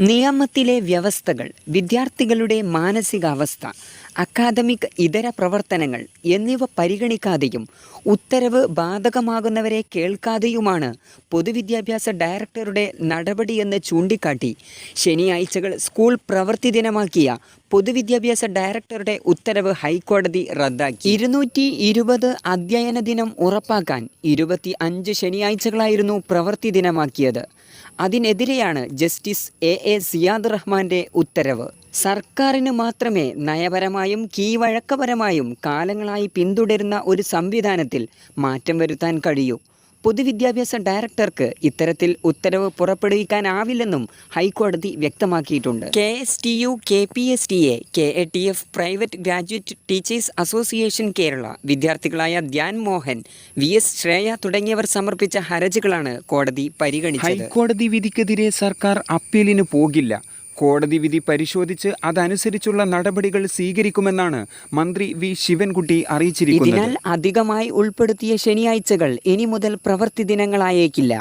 നിയമത്തിലെ വ്യവസ്ഥകൾ വിദ്യാർത്ഥികളുടെ മാനസികാവസ്ഥ അക്കാദമിക് ഇതര പ്രവർത്തനങ്ങൾ എന്നിവ പരിഗണിക്കാതെയും ഉത്തരവ് ബാധകമാകുന്നവരെ കേൾക്കാതെയുമാണ് പൊതുവിദ്യാഭ്യാസ ഡയറക്ടറുടെ നടപടിയെന്ന് ചൂണ്ടിക്കാട്ടി ശനിയാഴ്ചകൾ സ്കൂൾ പ്രവൃത്തി ദിനമാക്കിയ പൊതുവിദ്യാഭ്യാസ ഡയറക്ടറുടെ ഉത്തരവ് ഹൈക്കോടതി റദ്ദാക്കി. ഇരുന്നൂറ്റി ഇരുപത് അധ്യയന ദിനം ഉറപ്പാക്കാൻ ഇരുപത്തി അഞ്ച് ശനിയാഴ്ചകളായിരുന്നു പ്രവൃത്തി ദിനമാക്കിയത്. അതിനെതിരെയാണ് ജസ്റ്റിസ് എ എ സിയാദ് റഹ്മാന്റെ ഉത്തരവ്. സർക്കാരിന് മാത്രമേ നയപരമായും കീഴ്വഴക്കപരമായും കാലങ്ങളായി പിന്തുടരുന്ന ഒരു സംവിധാനത്തിൽ മാറ്റം വരുത്താൻ കഴിയൂ. പൊതുവിദ്യാഭ്യാസ ഡയറക്ടർക്ക് ഇത്തരത്തിൽ ഉത്തരവ് പുറപ്പെടുവിക്കാനാവില്ലെന്നും ഹൈക്കോടതി വ്യക്തമാക്കിയിട്ടുണ്ട്. K S T U K P S T A K A T F private graduate teachers association Kerala വിദ്യാർത്ഥികളായ Dhyan Mohan V S Shreya തുടങ്ങിയവർ സമർപ്പിച്ച ഹർജികളാണ് കോടതി പരിഗണിച്ചത്. ഹൈക്കോടതി വിധിക്കെതിരെ സർക്കാർ അപ്പീലിന് പോകില്ല. കോടതി വിധി പരിശോധിച്ച് അതനുസരിച്ചുള്ള നടപടികൾ സ്വീകരിക്കുമെന്നാണ് മന്ത്രി വി ശിവൻകുട്ടി അറിയിച്ചിരിക്കുന്നത്. അധികമായി ഉൾപ്പെടുത്തിയ ശനിയാഴ്ചകൾ ഇനി മുതൽ പ്രവൃത്തി ദിനങ്ങളായേക്കില്ല.